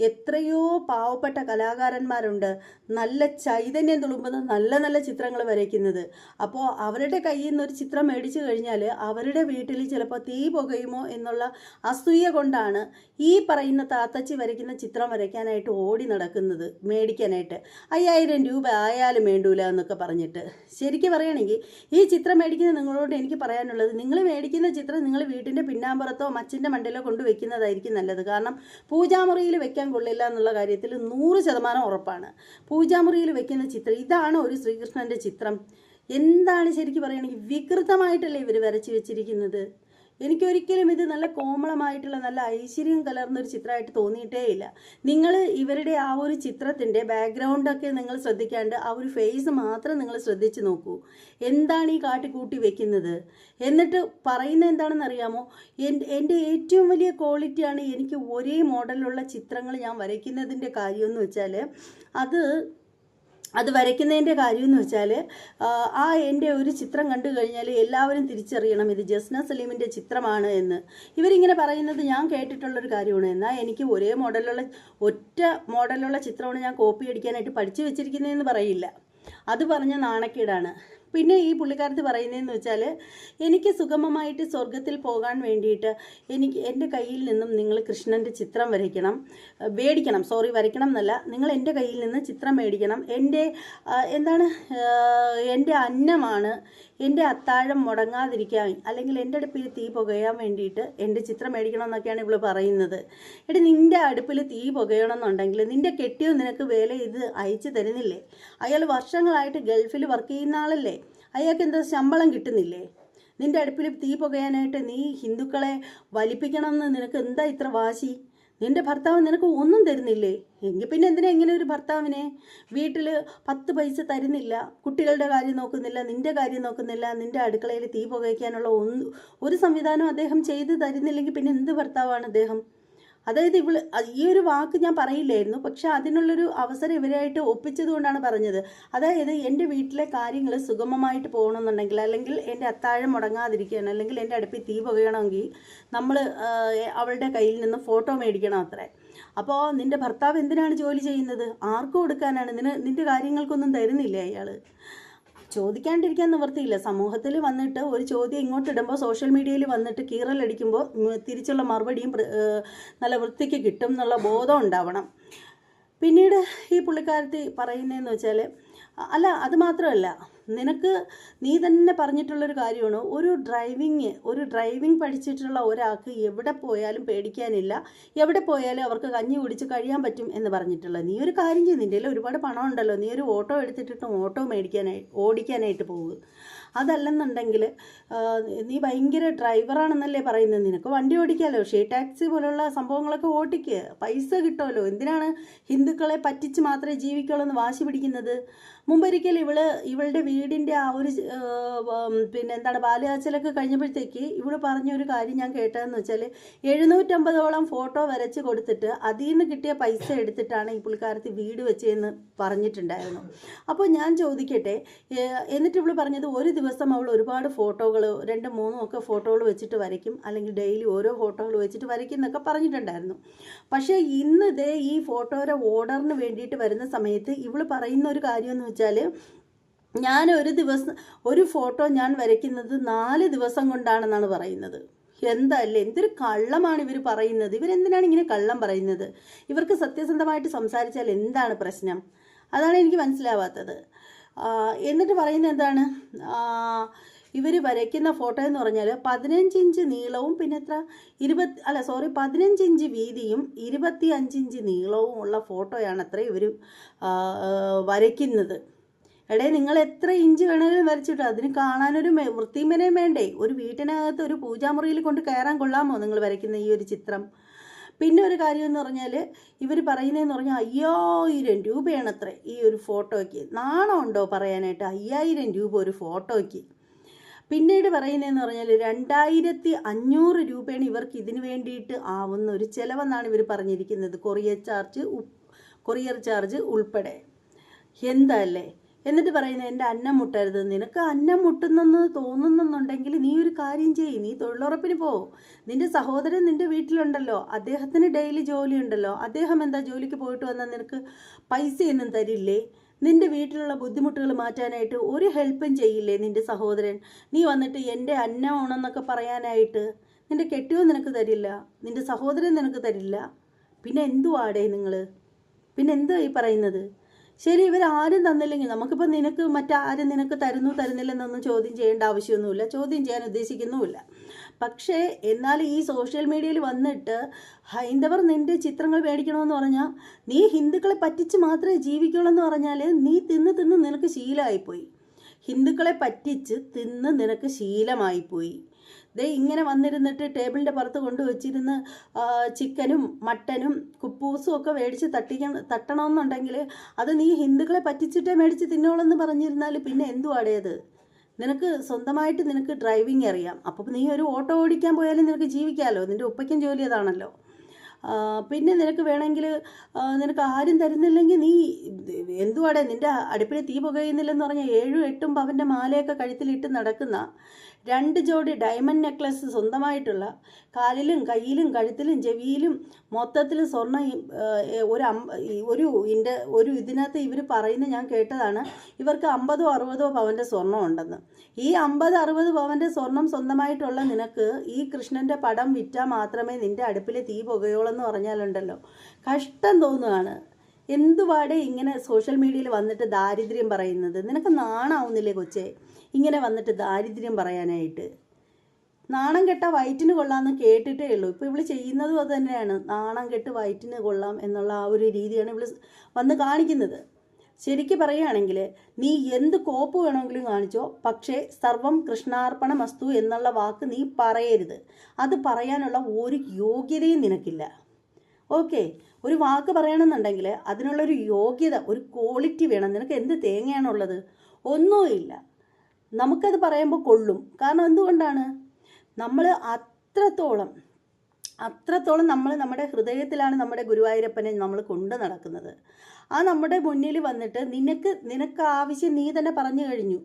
എത്രയോ പാവപ്പെട്ട കലാകാരന്മാരുണ്ട്. നല്ല ചൈതന്യം തുളുമ്പുന്ന നല്ല നല്ല ചിത്രങ്ങൾ വരയ്ക്കുന്നത്. അപ്പോൾ അവരുടെ കയ്യിൽ നിന്ന് ഒരു ചിത്രം മേടിച്ചു കഴിഞ്ഞാൽ അവരുടെ വീട്ടിൽ ചിലപ്പോൾ തീ പുകയുമോ എന്നുള്ള അസൂയ കൊണ്ടാണ് ഈ പറയുന്ന താത്തച്ചി വരയ്ക്കുന്ന ചിത്രം വരയ്ക്കാനായിട്ട് ഓടി നടക്കുന്നത് മേടിക്കാനായിട്ട്. അയ്യായിരം രൂപ ആയാലും വേണ്ടൂല എന്നൊക്കെ പറഞ്ഞിട്ട്. ശരിക്കും പറയുകയാണെങ്കിൽ ഈ ചിത്രം മേടിക്കുന്ന നിങ്ങളോട് എനിക്ക് പറയാനുള്ളത് നിങ്ങൾ മേടിക്കുന്ന ചിത്രം നിങ്ങൾ വീട്ടിന്റെ പിന്നാമ്പുറത്തോ മച്ചിന്റെ മണ്ടയിലോ കൊണ്ടുവയ്ക്കുന്നതായിരിക്കും നല്ലത്. കാരണം പൂജാമുറിയിൽ വെക്കാൻ കൊള്ളില്ല എന്നുള്ള കാര്യത്തിൽ നൂറ് ശതമാനം ഉറപ്പാണ്. പൂജാമുറിയിൽ വെക്കുന്ന ചിത്രം ഇതാണ് ഒരു ശ്രീകൃഷ്ണന്റെ ചിത്രം. എന്താണ് ശരിക്കും പറയുകയാണെങ്കിൽ വികൃതമായിട്ടല്ലേ ഇവർ വരച്ച് വെച്ചിരിക്കുന്നത്? എനിക്കൊരിക്കലും ഇത് നല്ല കോമളമായിട്ടുള്ള നല്ല ഐശ്വര്യം കലർന്ന ഒരു ചിത്രമായിട്ട് തോന്നിയിട്ടേ ഇല്ല. നിങ്ങൾ ഇവരുടെ ആ ഒരു ചിത്രത്തിന്റെ ബാക്ക്ഗ്രൗണ്ടൊക്കെ നിങ്ങൾ ശ്രദ്ധിക്കാണ്ട് ആ ഒരു ഫേസ് മാത്രം നിങ്ങൾ ശ്രദ്ധിച്ച് നോക്കൂ. എന്താണ് ഈ കാട്ടിക്കൂട്ടി വെക്കുന്നത്? എന്നിട്ട് പറയുന്നത് എന്താണെന്ന് അറിയാമോ? എന്റെ ഏറ്റവും വലിയ ക്വാളിറ്റിയാണ് എനിക്ക് ഒരേ മോഡലിലുള്ള ചിത്രങ്ങൾ ഞാൻ വരയ്ക്കുന്നതിന്റെ കാര്യമെന്ന് വെച്ചാൽ അത് അത് വരയ്ക്കുന്നതിന്റെ കാര്യം എന്ന് വെച്ചാൽ ആ എന്റെ ഒരു ചിത്രം കണ്ടു കഴിഞ്ഞാൽ എല്ലാവരും തിരിച്ചറിയണം ഇത് ജസ്ന സലീമിന്റെ ചിത്രമാണ് എന്ന്. ഇവരിങ്ങനെ പറയുന്നത് ഞാൻ കേട്ടിട്ടുള്ളൊരു കാര്യമാണ്. എന്നാൽ എനിക്ക് ഒരേ മോഡലുള്ള ഒറ്റ മോഡലുള്ള ചിത്രമാണ് ഞാൻ കോപ്പി അടിക്കാനായിട്ട് പഠിച്ചു വെച്ചിരിക്കുന്നതെന്ന് പറയില്ല. അത് പറഞ്ഞ നാണക്കേടാണ്. പിന്നെ ഈ പുള്ളിക്കാരത്ത് പറയുന്നതെന്ന് വെച്ചാൽ എനിക്ക് സുഗമമായിട്ട് സ്വർഗത്തിൽ പോകാൻ വേണ്ടിയിട്ട് എനിക്ക് എന്റെ കയ്യിൽ നിന്നും നിങ്ങൾ കൃഷ്ണന്റെ ചിത്രം വരയ്ക്കണം മേടിക്കണം സോറി വരയ്ക്കണം എന്നല്ല. നിങ്ങൾ എന്റെ കയ്യിൽ നിന്ന് ചിത്രം മേടിക്കണം. എന്റെ എന്താണ് എന്റെ അന്നമാണ് എന്റെ അത്താഴം മുടങ്ങാതിരിക്കാൻ അല്ലെങ്കിൽ എന്റെ അടുപ്പിൽ തീ പുകയാൻ വേണ്ടിയിട്ട് എന്റെ ചിത്രം മേടിക്കണം എന്നൊക്കെയാണ് ഇവൾ പറയുന്നത്. എടി നിന്റെ അടുപ്പിൽ തീ പുകയണമെന്നുണ്ടെങ്കിൽ നിന്റെ കെട്ടിയോ നിനക്ക് വേല ഇത് അയച്ചു തരുന്നില്ലേ? അയാൾ വർഷങ്ങളായിട്ട് ഗൾഫിൽ വർക്ക് ചെയ്യുന്ന ആളല്ലേ? അയാൾക്ക് എന്താ ശമ്പളം കിട്ടുന്നില്ലേ? നിന്റെ അടുപ്പിൽ തീ പുകയാനായിട്ട് നീ ഹിന്ദുക്കളെ വലിപ്പിക്കണമെന്ന് നിനക്ക് എന്താ ഇത്ര വാശി? നിന്റെ ഭർത്താവ് നിനക്ക് ഒന്നും തരുന്നില്ലേ? എങ്കിൽ പിന്നെ എന്തിനാ ഇങ്ങനെ ഒരു ഭർത്താവിനെ വീട്ടിൽ പത്ത് പൈസ തരുന്നില്ല? കുട്ടികളുടെ കാര്യം നോക്കുന്നില്ല നിന്റെ കാര്യം നോക്കുന്നില്ല നിന്റെ അടുക്കളയിൽ തീ പുകയ്ക്കാനുള്ള ഒന്ന് ഒരു സംവിധാനം അദ്ദേഹം ചെയ്ത് തരുന്നില്ലെങ്കിൽ പിന്നെ എന്ത് ഭർത്താവാണ് അദ്ദേഹം? അതായത് ഇവൾ ഈ ഒരു വാക്ക് ഞാൻ പറയില്ലായിരുന്നു പക്ഷെ അതിനുള്ളൊരു അവസരം ഇവരായിട്ട് ഒപ്പിച്ചത് കൊണ്ടാണ് പറഞ്ഞത്. അതായത് എന്റെ വീട്ടിലെ കാര്യങ്ങൾ സുഗമമായിട്ട് പോകണമെന്നുണ്ടെങ്കിൽ അല്ലെങ്കിൽ എന്റെ അത്താഴം മുടങ്ങാതിരിക്കുകയാണ് അല്ലെങ്കിൽ എന്റെ അടുപ്പിൽ തീ പുകയണമെങ്കിൽ നമ്മൾ അവളുടെ കയ്യിൽ നിന്ന് ഫോട്ടോ മേടിക്കണം അത്രേ. അപ്പോൾ നിന്റെ ഭർത്താവ് എന്തിനാണ് ജോലി ചെയ്യുന്നത്? ആർക്കും കൊടുക്കാനാണ് നിന നിന്റെ കാര്യങ്ങൾക്കൊന്നും തരുന്നില്ല അയാൾ ചോദിക്കാണ്ടിരിക്കാൻ നിവർത്തിയില്ല സമൂഹത്തിൽ വന്നിട്ട് ഒരു ചോദ്യം ഇങ്ങോട്ട് ഇടുമ്പോൾ സോഷ്യൽ മീഡിയയിൽ വന്നിട്ട് കീറലടിക്കുമ്പോൾ തിരിച്ചുള്ള മറുപടിയും നല്ല വൃത്തിക്ക് കിട്ടും എന്നുള്ള ബോധം ഉണ്ടാവണം. പിന്നീട് ഈ പുള്ളിക്കാരത്തി പറയുന്നതെന്ന് വെച്ചാൽ അല്ല അത് മാത്രമല്ല. നിനക്ക് നീ തന്നെ പറഞ്ഞിട്ടുള്ളൊരു കാര്യമാണ്. ഒരു ഡ്രൈവിങ് ഒരു ഡ്രൈവിംഗ് പഠിച്ചിട്ടുള്ള ഒരാൾക്ക് എവിടെ പോയാലും പേടിക്കാനില്ല. എവിടെ പോയാലും അവർക്ക് കഞ്ഞി കുടിച്ച് കഴിയാൻ പറ്റും എന്ന് പറഞ്ഞിട്ടുള്ളത് നീ ഒരു കാര്യം ചെയ്യും നിന്റെ ഒരുപാട് പണം ഉണ്ടല്ലോ. നീ ഒരു ഓട്ടോ എടുത്തിട്ട് ഓട്ടോ മേടിക്കാനായി ഓടിക്കാനായിട്ട് പോകുക അതല്ലെന്നുണ്ടെങ്കിൽ നീ ഭയങ്കര ഡ്രൈവറാണെന്നല്ലേ പറയുന്നത്. നിനക്ക് വണ്ടി ഓടിക്കാമല്ലോ ഷീ ടാക്സി പോലുള്ള സംഭവങ്ങളൊക്കെ ഓടിക്കുക പൈസ കിട്ടുമല്ലോ. എന്തിനാണ് ഹിന്ദുക്കളെ പറ്റിച്ച് മാത്രമേ ജീവിക്കുള്ളൂ എന്ന് വാശി പിടിക്കുന്നത്? മുമ്പൊരിക്കൽ ഇവൾ ഇവളുടെ വീടിന്റെ ആ ഒരു പിന്നെ എന്താണ് ബാലയാച്ചലൊക്കെ കഴിഞ്ഞപ്പോഴത്തേക്ക് ഇവൾ പറഞ്ഞൊരു കാര്യം ഞാൻ കേട്ടതെന്ന് വെച്ചാൽ എഴുന്നൂറ്റമ്പതോളം ഫോട്ടോ വരച്ച് കൊടുത്തിട്ട് അതിൽ നിന്ന് കിട്ടിയ പൈസ എടുത്തിട്ടാണ് ഈ പുള്ളിക്കാരത്തി വീട് വെച്ചതെന്ന് പറഞ്ഞിട്ടുണ്ടായിരുന്നു. അപ്പോൾ ഞാൻ ചോദിക്കട്ടെ എന്നിട്ട് ഇവൾ പറഞ്ഞത് ഒരു ദിവസം അവൾ ഒരുപാട് ഫോട്ടോകൾ രണ്ട് മൂന്നും ഒക്കെ ഫോട്ടോകൾ വെച്ചിട്ട് വരയ്ക്കും അല്ലെങ്കിൽ ഡെയിലി ഓരോ ഫോട്ടോകൾ വെച്ചിട്ട് വരയ്ക്കും എന്നൊക്കെ പറഞ്ഞിട്ടുണ്ടായിരുന്നു. പക്ഷേ ഇന്ന് ഇതേ ഈ ഫോട്ടോയുടെ ഓർഡറിന് വേണ്ടിയിട്ട് വരുന്ന സമയത്ത് ഇവൾ പറയുന്ന ഒരു കാര്യം എന്ന് വെച്ചാൽ ഞാൻ ഒരു ദിവസം ഒരു ഫോട്ടോ ഞാൻ വരയ്ക്കുന്നത് നാല് ദിവസം കൊണ്ടാണെന്നാണ് പറയുന്നത്. എന്തല്ലേ എന്തൊരു കള്ളമാണ് ഇവർ പറയുന്നത്. ഇവരെന്തിനാണ് ഇങ്ങനെ കള്ളം പറയുന്നത്? ഇവർക്ക് സത്യസന്ധമായിട്ട് സംസാരിച്ചാൽ എന്താണ് പ്രശ്നം? അതാണ് എനിക്ക് മനസ്സിലാവാത്തത്. എന്നിട്ട് പറയുന്നത് എന്താണ്? ഇവർ വരയ്ക്കുന്ന ഫോട്ടോ എന്ന് പറഞ്ഞാൽ പതിനഞ്ച് ഇഞ്ച് നീളവും പിന്നെ എത്ര? ഇരുപത്തി അല്ല സോറി പതിനഞ്ച് ഇഞ്ച് വീതിയും ഇരുപത്തി അഞ്ചിഞ്ച് നീളവും ഉള്ള ഫോട്ടോയാണ് അത്ര ഇവർ വരയ്ക്കുന്നത്. എടേ നിങ്ങൾ എത്ര ഇഞ്ച് വേണമെങ്കിലും വരച്ചിട്ടോ. അതിന് കാണാനൊരു വൃത്തിമനയും വേണ്ടേ. ഒരു വീട്ടിനകത്ത് ഒരു പൂജാമുറിയിൽ കൊണ്ട് കയറാൻ കൊള്ളാമോ നിങ്ങൾ വരയ്ക്കുന്ന ഈ ഒരു ചിത്രം? പിന്നെ ഒരു കാര്യം എന്ന് പറഞ്ഞാൽ ഇവർ പറയുന്നതെന്ന് പറഞ്ഞാൽ അയ്യായിരം രൂപയാണ് അത്ര ഈ ഒരു ഫോട്ടോയ്ക്ക് നാണമുണ്ടോ പറയാനായിട്ട്? അയ്യായിരം രൂപ ഒരു ഫോട്ടോയ്ക്ക് പിന്നീട് പറയുന്നതെന്ന് പറഞ്ഞാൽ രണ്ടായിരത്തി അഞ്ഞൂറ് രൂപയാണ് ഇവർക്ക് ഇതിന് വേണ്ടിയിട്ട് ആവുന്ന ഒരു ചിലവെന്നാണ് ഇവർ പറഞ്ഞിരിക്കുന്നത്. കൊറിയർ ചാർജ് കൊറിയർ ചാർജ് ഉൾപ്പെടെ. എന്തല്ലേ? എന്നിട്ട് പറയുന്നത് എന്റെ അന്നം മുട്ടരുത്. നിനക്ക് അന്നം മുട്ടുന്നെന്ന് തോന്നുന്നുണ്ടെങ്കിൽ നീ ഒരു കാര്യം ചെയ്യ്. നീ തൊഴിലുറപ്പിന് പോ. നിന്റെ സഹോദരൻ നിന്റെ വീട്ടിലുണ്ടല്ലോ. അദ്ദേഹത്തിന് ഡെയിലി ജോലി ഉണ്ടല്ലോ അദ്ദേഹം എന്താ ജോലിക്ക് പോയിട്ട് വന്നാൽ നിനക്ക് പൈസയൊന്നും തരില്ലേ? നിന്റെ വീട്ടിലുള്ള ബുദ്ധിമുട്ടുകൾ മാറ്റാനായിട്ട് ഒരു ഹെൽപ്പും ചെയ്യില്ലേ നിന്റെ സഹോദരൻ? നീ വന്നിട്ട് എന്റെ അന്നമാണെന്നൊക്കെ പറയാനായിട്ട് നിന്റെ കെട്ടിയോ നിനക്ക് തരില്ല നിന്റെ സഹോദരൻ നിനക്ക് തരില്ല. പിന്നെ എന്തുവാടേ നിങ്ങൾ പിന്നെ എന്തുവാ ഈ പറയുന്നത്? ശരി ഇവരാരും തന്നില്ലെങ്കിൽ നമുക്കിപ്പോൾ നിനക്ക് മറ്റാരും നിനക്ക് തരുന്നു തരുന്നില്ലെന്നൊന്നും ചോദ്യം ചെയ്യേണ്ട ആവശ്യമൊന്നുമില്ല. ചോദ്യം ചെയ്യാൻ ഉദ്ദേശിക്കുന്നുമില്ല. പക്ഷേ എന്നാൽ ഈ സോഷ്യൽ മീഡിയയിൽ വന്നിട്ട് ഹൈന്ദവർ നിന്റെ ചിത്രങ്ങൾ മേടിക്കണമെന്ന് പറഞ്ഞാൽ നീ ഹിന്ദുക്കളെ പറ്റിച്ച് മാത്രമേ ജീവിക്കുള്ളൂ എന്ന് പറഞ്ഞാൽ നീ തിന്ന് തിന്ന് നിനക്ക് ശീലമായിപ്പോയി. ഹിന്ദുക്കളെ പറ്റിച്ച് തിന്ന് നിനക്ക് ശീലമായിപ്പോയി. ദേ ഇങ്ങനെ വന്നിരുന്നിട്ട് ടേബിളിന്റെ പുറത്ത് കൊണ്ടുവച്ചിരുന്ന് ചിക്കനും മട്ടനും കുപ്പൂസും ഒക്കെ മേടിച്ച് തട്ടിക്കണം തട്ടണമെന്നുണ്ടെങ്കിൽ അത് നീ ഹിന്ദുക്കളെ പറ്റിച്ചിട്ടേ മേടിച്ച് തിന്നോളെന്ന് പറഞ്ഞിരുന്നാൽ പിന്നെ എന്തുവാടേ അത്? നിനക്ക് സ്വന്തമായിട്ട് നിനക്ക് ഡ്രൈവിംഗ് അറിയാം. അപ്പോൾ നീ ഒരു ഓട്ടോ ഓടിക്കാൻ പോയാലും നിനക്ക് ജീവിക്കാമല്ലോ നിന്റെ ഉപ്പയ്ക്കും ജോലി അതാണല്ലോ. പിന്നെ നിനക്ക് വേണമെങ്കിൽ നിനക്ക് ആരും തരുന്നില്ലെങ്കിൽ നീ എന്തുവാടെ നിന്റെ അടുപ്പിൽ തീ പുകയുന്നില്ലെന്ന് പറഞ്ഞാൽ ഏഴും എട്ടും പവന്റെ മാലയൊക്കെ കഴുത്തിലിട്ട് നടക്കുന്ന രണ്ട് ജോഡി ഡയമണ്ട് നെക്ലസ് സ്വന്തമായിട്ടുള്ള കാലിലും കയ്യിലും കഴുത്തിലും ചെവിയിലും മൊത്തത്തിലും സ്വർണം ഒരു ഒരു ഇന്റെ ഒരു ഇതിനകത്ത് ഇവർ പറയുന്നത് ഞാൻ കേട്ടതാണ്. ഇവർക്ക് അമ്പതോ അറുപതോ പവന്റെ സ്വർണം ഉണ്ടെന്ന്. ഈ അമ്പത് അറുപത് പവന്റെ സ്വർണം സ്വന്തമായിട്ടുള്ള നിനക്ക് ഈ കൃഷ്ണന്റെ പടം വിറ്റാൽ മാത്രമേ നിന്റെ അടുപ്പിൽ തീ പുകയോളെന്ന് പറഞ്ഞാലുണ്ടല്ലോ. കഷ്ടം തോന്നുകയാണ് എന്തുവാടെ ഇങ്ങനെ സോഷ്യൽ മീഡിയയിൽ വന്നിട്ട് ദാരിദ്ര്യം പറയുന്നത്? നിനക്ക് നാണാവുന്നില്ലേ കൊച്ചേ? ഇങ്ങനെ വന്നിട്ട് ദാരിദ്ര്യം പറയാനായിട്ട്. നാണം കെട്ട വയറ്റിന് കൊള്ളാമെന്ന് കേട്ടിട്ടേ ഉള്ളൂ. ഇപ്പോൾ ഇവൾ ചെയ്യുന്നതും അത് തന്നെയാണ്. നാണം കെട്ട് വയറ്റിന് കൊള്ളാം എന്നുള്ള ആ ഒരു രീതിയാണ് ഇവൾ വന്ന് കാണിക്കുന്നത്. ശരിക്ക് പറയുകയാണെങ്കിൽ നീ എന്ത് കോപ്പ് വേണമെങ്കിലും കാണിച്ചോ. പക്ഷേ സർവം കൃഷ്ണാർപ്പണ മസ്തു എന്നുള്ള വാക്ക് നീ പറയരുത്. അത് പറയാനുള്ള ഒരു യോഗ്യതയും നിനക്കില്ല. ഓക്കെ. ഒരു വാക്ക് പറയണമെന്നുണ്ടെങ്കിൽ അതിനുള്ളൊരു യോഗ്യത ഒരു ക്വാളിറ്റി വേണം. നിനക്ക് എന്ത് തേങ്ങയാണുള്ളത്? ഒന്നുമില്ല. നമുക്കത് പറയുമ്പോൾ കൊള്ളും. കാരണം എന്തുകൊണ്ടാണ്? നമ്മൾ അത്രത്തോളം അത്രത്തോളം നമ്മൾ നമ്മുടെ ഹൃദയത്തിലാണ് നമ്മുടെ ഗുരുവായൂരപ്പനെ നമ്മൾ കൊണ്ടു നടക്കുന്നത്. ആ നമ്മുടെ മുന്നിൽ വന്നിട്ട് നിനക്ക് നിനക്ക് ആവശ്യം നീ തന്നെ പറഞ്ഞു കഴിഞ്ഞു.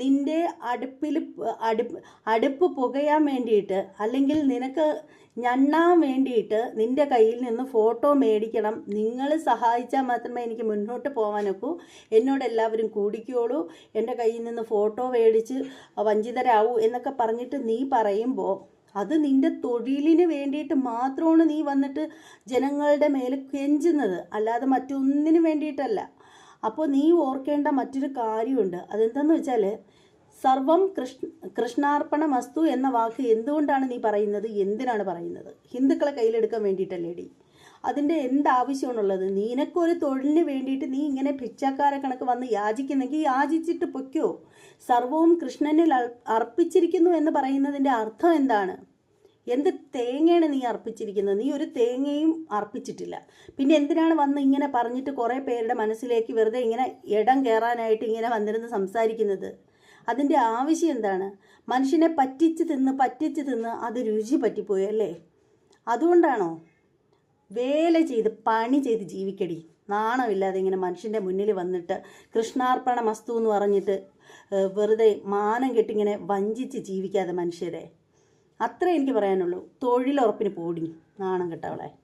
നിന്റെ അടുപ്പിൽ അടുപ്പ് അടുപ്പ് പുകയാൻ വേണ്ടിയിട്ട് അല്ലെങ്കിൽ നിനക്ക് ഞണ്ണാൻ വേണ്ടിയിട്ട് നിന്റെ കയ്യിൽ നിന്ന് ഫോട്ടോ മേടിക്കണം. നിങ്ങൾ സഹായിച്ചാൽ മാത്രമേ എനിക്ക് മുന്നോട്ട് പോകാനൊക്കൂ എന്നോട് എല്ലാവരും കൂടിക്കോളൂ. എന്റെ കയ്യിൽ നിന്ന് ഫോട്ടോ മേടിച്ച് വഞ്ചിതരാവൂ എന്നൊക്കെ പറഞ്ഞിട്ട് നീ പറയുമ്പോൾ അത് നിന്റെ തൊഴിലിന് വേണ്ടിയിട്ട് മാത്രമാണ് നീ വന്നിട്ട് ജനങ്ങളുടെ മേലെ കെഞ്ചുന്നത്. അല്ലാതെ മറ്റൊന്നിനു വേണ്ടിയിട്ടല്ല. അപ്പോൾ നീ ഓർക്കേണ്ട മറ്റൊരു കാര്യമുണ്ട്. അതെന്താന്ന് വെച്ചാൽ സർവം കൃഷ്ണ കൃഷ്ണാർപ്പണ വസ്തു എന്ന വാക്ക് എന്തുകൊണ്ടാണ് നീ പറയുന്നത്? എന്തിനാണ് പറയുന്നത്? ഹിന്ദുക്കളെ കയ്യിലെടുക്കാൻ വേണ്ടിയിട്ടല്ലേടി. അതിന്റെ എന്ത് ആവശ്യമാണുള്ളത് നിനക്കൊരു തൊഴിലിന് വേണ്ടിയിട്ട് നീ ഇങ്ങനെ പിച്ചക്കാരെ കണക്ക് വന്ന് യാചിക്കുന്നെങ്കിൽ യാചിച്ചിട്ട് പൊയ്ക്കോ. സർവവും കൃഷ്ണനിൽ അർപ്പിച്ചിരിക്കുന്നു എന്ന് പറയുന്നതിന്റെ അർത്ഥം എന്താണ്? എന്ത് തേങ്ങയാണ് നീ അർപ്പിച്ചിരിക്കുന്നത്? നീ ഒരു തേങ്ങയും അർപ്പിച്ചിട്ടില്ല. പിന്നെ എന്തിനാണ് വന്ന് ഇങ്ങനെ പറഞ്ഞിട്ട് കുറേ പേരുടെ മനസ്സിലേക്ക് വെറുതെ ഇങ്ങനെ ഇടം കയറാനായിട്ട് ഇങ്ങനെ വന്നിരുന്ന് സംസാരിക്കുന്നത്? അതിന്റെ ആവശ്യം എന്താണ്? മനുഷ്യനെ പറ്റിച്ച് തിന്ന് പറ്റിച്ച് തിന്ന് അത് രുചി പറ്റിപ്പോയി അല്ലേ? അതുകൊണ്ടാണോ? വേല ചെയ്ത് പണി ചെയ്ത് ജീവിക്കടി. നാണമില്ലാതെ ഇങ്ങനെ മനുഷ്യന്റെ മുന്നിൽ വന്നിട്ട് കൃഷ്ണാർപ്പണ മസ്തു എന്ന് പറഞ്ഞിട്ട് വെറുതെ മാനം കെട്ടിങ്ങനെ വഞ്ചിച്ച് ജീവിക്കാതെ മനുഷ്യരെ. അത്രേ എനിക്ക് പറയാനുള്ളൂ. തൊഴിലുറപ്പിന് പോടി നാണം കെട്ടവളെ.